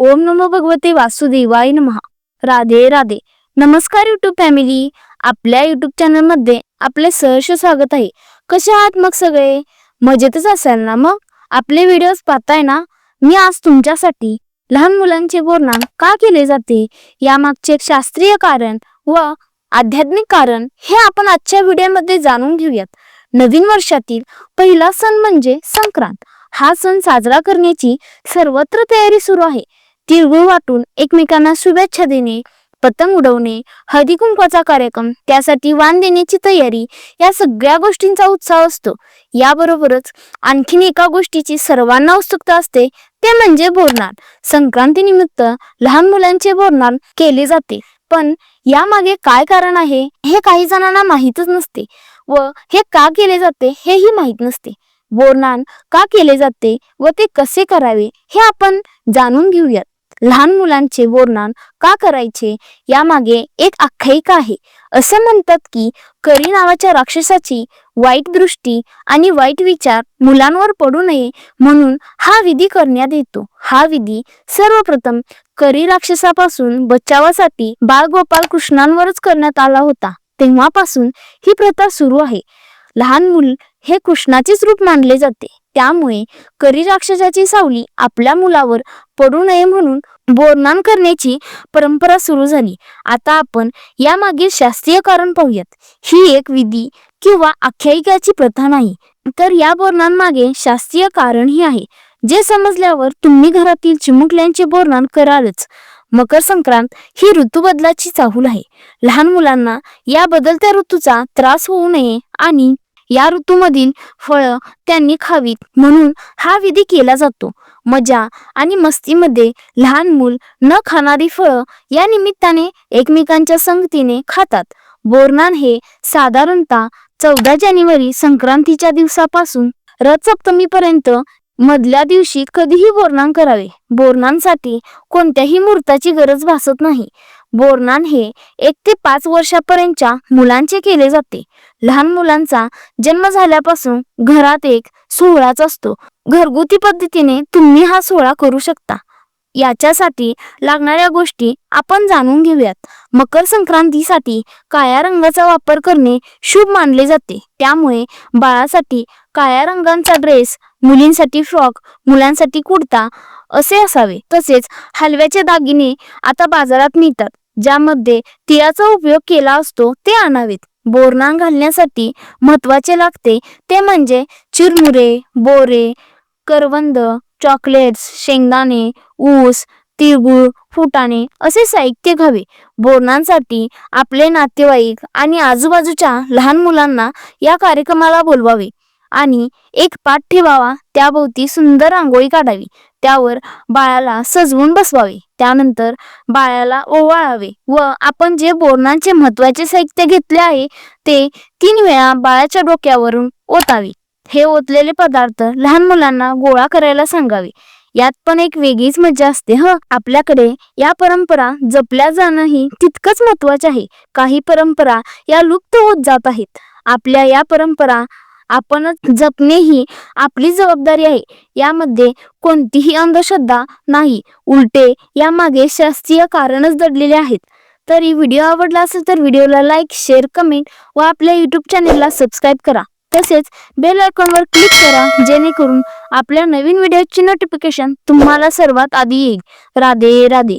ओम नमो भगवते वासुदेवाय नमः. राधे राधे. नमस्कार युट्यूब फॅमिली आपल्या युट्यूब चॅनलमध्ये आपले सहर्ष स्वागत आहे. कसे आहात मग सगळे? मजेतच असाल ना मग? आपले व्हिडिओज पाहताय ना? मी आज तुमच्यासाठी लहान मुलांचे वर्णन का केले जाते? यामागचे एक शास्त्रीय कारण व आध्यात्मिक कारण हे आपण आजच्या व्हिडिओमध्ये जाणून घेऊयात. नवीन वर्षातील पहिला सण म्हणजे संक्रांत. हा सण साजरा करण्याची सर्वत्र तयारी सुरू आहे. तिळगुळ वाटून एकमेकांना शुभेच्छा देणे पतंग उडवणे हळदी कुंकवाचा कार्यक्रम त्यासाठी वाण देण्याची तयारी या सगळ्या गोष्टींचा उत्साह असतो. याबरोबरच आणखीन एका गोष्टीची सर्वांना उत्सुकता असते ते म्हणजे बोरणार संक्रांतीनिमित्त लहान मुलांचे बोरणार केले जाते. पण यामागे काय कारण आहे हे काही जणांना माहीतच नसते व हे का केले जाते हेही माहीत नसते. बोरनान का केले जाते व ते कसे करावे हे आपण जाणून घेऊयात. लहान मुलांचे वर्णन का करायचे यामागे एक आख्यायिका आहे. असं म्हणतात की करी नावाच्या राक्षसाची वाईट दृष्टी आणि वाईट विचार मुलांवर पडू नये म्हणून हा विधी करण्यात येतो. हा विधी सर्वप्रथम करी राक्षसापासून बचावासाठी बाळ गोपाल कृष्णांवरच करण्यात आला होता. तेव्हापासून ही प्रथा सुरू आहे. लहान मूल हे कृष्णाचेच रूप मानले जाते. त्यामुळे करी राक्षसाची सावली आपल्या मुलावर पडू नये म्हणून बोरनान करण्याची परंपरा सुरू झाली. आता आपण यामागील शास्त्रीय कारण पाहूयात. ही एक विधी किंवा आख्यायिकाची प्रथा नाही तर या बोरणांमागे शास्त्रीय कारणही आहे जे समजल्यावर तुम्ही घरातील चिमुकल्यांचे बोरणान करालच. मकर संक्रांत ही ऋतुबदलाची चाहूल आहे. लहान मुलांना या बदलत्या ऋतूचा त्रास होऊ नये आणि या ऋतूमधील फळं त्यांनी खावीत म्हणून हा विधी केला जातो. मजा आणि मस्तीमध्ये लहान मूल न खाणारी फळं या निमित्ताने एकमेकांच्या संगतीने खातात. बोरनान हे साधारणतः चौदा जानेवारी संक्रांतीच्या दिवसापासून रथ सप्तमीपर्यंत मधल्या दिवशी कधीही बोरनान करावे. बोरनांसाठी कोणत्याही मूर्ताची गरज भासत नाही. बोरनान हे एक ते पाच वर्षापर्यंतच्या मुलांचे केले जाते. लहान मुलांचा जन्म झाल्यापासून घरात एक सोहळाच असतो. घरगुती पद्धतीने तुम्ही हा सोहळा करू शकता. याच्यासाठी लागणाऱ्या गोष्टी आपण जाणून घेऊयात. मकर संक्रांतीसाठी काळ्या रंगाचा वापर करणे शुभ मानले जाते. त्यामुळे बाळासाठी काळ्या रंगांचा ड्रेस मुलींसाठी फ्रॉक मुलांसाठी कुर्ता असे असावे. तसेच हलव्याचे दागिने आता बाजारात मिळतात. ज्यामध्ये तिळाचा उपयोग केला असतो ते आणावेत. बोरणा घालण्यासाठी महत्त्वाचे लागते ते म्हणजे चिरमुरे बोरे करवंद चॉकलेट्स शेंगदाणे ऊस तिळगुळ फुटाणे असे साहित्य घ्यावे. बोरणांसाठी आपले नातेवाईक आणि आजूबाजूच्या लहान मुलांना या कार्यक्रमाला बोलवावे. आणि एक पाठ ठेवावा. त्याभोवती सुंदर रांगोळी काढावी. त्यावर बाळाला सजवून बसवावे. त्यानंतर बाळाला ओवाळावे व आपण जे बोरणांचे महत्त्वाचे साहित्य घेतले आहे ते तीन वेळा बाळाच्या डोक्यावरून ओतावे. हे ओतलेले पदार्थ लहान मुलांना गोळा करायला सांगावे. यात पण एक वेगळीच मजा असते ह? आपल्याकडे या परंपरा जपल्या जाणं ही तितकंच महत्त्वाचे आहे. काही परंपरा या लुप्त होत जात आहेत. आपल्या या परंपरा आपणच जपणे ही आपली जबाबदारी आहे. यामध्ये कोणतीही अंधश्रद्धा नाही. उलटे यामागे शास्त्रीय कारणच दडलेले आहेत. तरी व्हिडिओ आवडला असेल तर व्हिडिओला लाईक शेअर कमेंट व आपल्या यूट्यूब चॅनेलला सबस्क्राईब करा. तसेच बेल आयकॉनवर क्लिक करा जेणेकरून आपल्या नवीन व्हिडिओची नोटिफिकेशन तुम्हाला सर्वात आधी येईल. राधे राधे.